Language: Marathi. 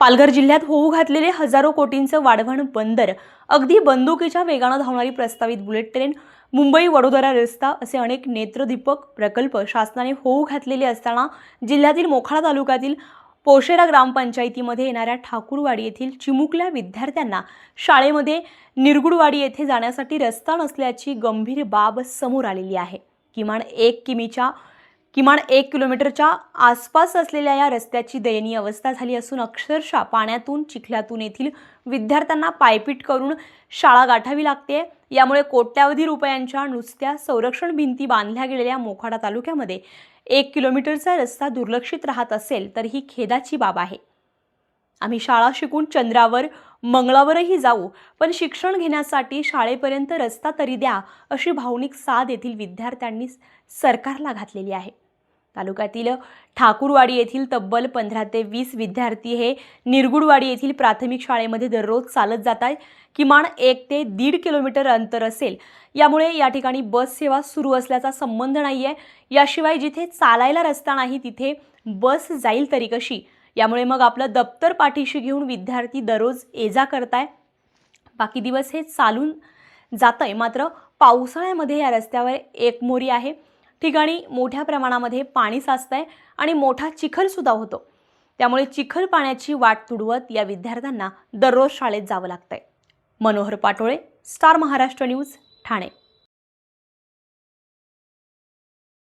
पालघर जिल्ह्यात होऊ घातलेले हजारो कोटींचं वाढवण बंदर. अगदी बंदुकीच्या वेगानं धावणारी प्रस्तावित बुलेट ट्रेन मुंबई वडोदरा रस्ता असे अनेक नेत्रदीपक प्रकल्प शासनाने होऊ घातलेले असताना जिल्ह्यातील मोखाडा तालुक्यातील पोशेरा ग्रामपंचायतीमध्ये येणाऱ्या ठाकूरवाडी येथील चिमुकल्या विद्यार्थ्यांना शाळेमध्ये निरगुडवाडी येथे जाण्यासाठी रस्ता नसल्याची गंभीर बाब समोर आलेली आहे. किमान एक किमीच्या किमान एक किलोमीटरच्या आसपास असलेल्या या रस्त्याची दयनीय अवस्था झाली असून अक्षरशः पाण्यातून चिखल्यातून येथील विद्यार्थ्यांना पायपीट करून शाळा गाठावी लागते. यामुळे कोट्यावधी रुपयांच्या नुसत्या संरक्षण भिंती बांधल्या गेलेल्या मोखाडा तालुक्यामध्ये एक किलोमीटरचा रस्ता दुर्लक्षित राहत असेल तर ही खेदाची बाब आहे. आम्ही शाळा शिकून चंद्रावर मंगळावरही जाऊ पण शिक्षण घेण्यासाठी शाळेपर्यंत रस्ता तरी द्या अशी भावनिक साद येथील विद्यार्थ्यांनी सरकारला घातलेली आहे. तालुक्यातील ठाकूरवाडी येथील तब्बल पंधरा ते वीस विद्यार्थी हे निरगुडवाडी येथील प्राथमिक शाळेमध्ये दररोज चालत जात आहेत. किमान एक ते दीड किलोमीटर अंतर असेल. यामुळे या ठिकाणी बस सेवा सुरू असल्याचा संबंध नाही आहे याशिवाय जिथे चालायला रस्ता नाही तिथे बस जाईल तरी कशी? यामुळे मग आपलं दप्तर पाठीशी घेऊन विद्यार्थी दररोज ये जा करताय. बाकी दिवस हे चालून जात आहे मात्र पावसाळ्यामध्ये या रस्त्यावर एकमोरी आहे. ठिकाणी मोठ्या प्रमाणामध्ये पाणी साचतंय आणि मोठा चिखलसुद्धा होतो. त्यामुळे चिखल पाण्याची वाट तुडवत या विद्यार्थ्यांना दररोज शाळेत जावं लागतंय. Manohar Patole Star Maharashtra news Thane.